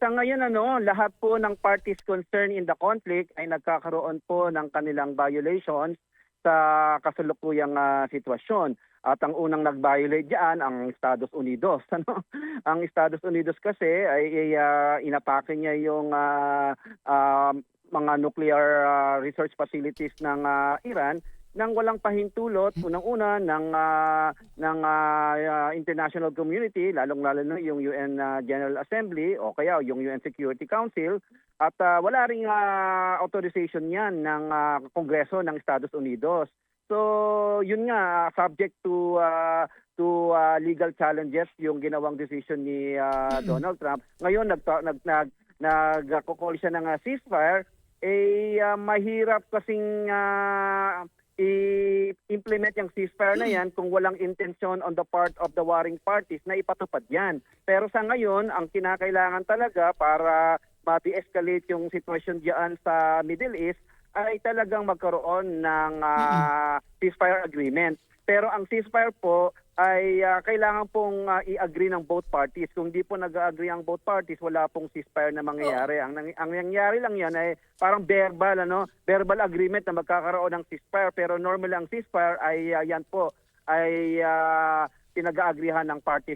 sa ngayon ano, lahat po ng parties concerned in the conflict ay nagkakaroon po ng kanilang violations sa kasalukuyang ah, sitwasyon. At ang unang nag-violate diyan ang Estados Unidos. Ano? Ang Estados Unidos kasi ay, ay ah, inatake niya yung ah, ah, mga nuclear ah, research facilities ng ah, Iran nang walang pahintulot unang-una ng ah, ng ah, ah, international community lalong-lalo na yung UN ah, General Assembly o kaya yung UN Security Council at ah, wala ring ah, authorization yan ng ah, Kongreso ng Estados Unidos. So, yun nga subject to ah, to ah, legal challenges yung ginawang decision ni ah, Donald Trump. Ngayon nag nag nag nagko-call siya ng ah, ceasefire eh ah, mahirap kasing ah, i-implement yung ceasefire na yan kung walang intensyon on the part of the warring parties na ipatupad yan. Pero sa ngayon, ang kinakailangan talaga para ma-de-escalate yung sitwasyon diyan sa Middle East ay talagang magkaroon ng ah, ceasefire agreement. Pero ang ceasefire po ay ah, kailangan pong ah, i-agree ng both parties. Kung di po nag-agree ang both parties, wala pong ceasefire na mangyayari. Ang, nang- ang nangyayari lang yan ay parang verbal, ano, verbal agreement na magkakaroon ng ceasefire. Pero normal ang ceasefire ay ah, yan po ay ah, pinag-aagrihan ng parties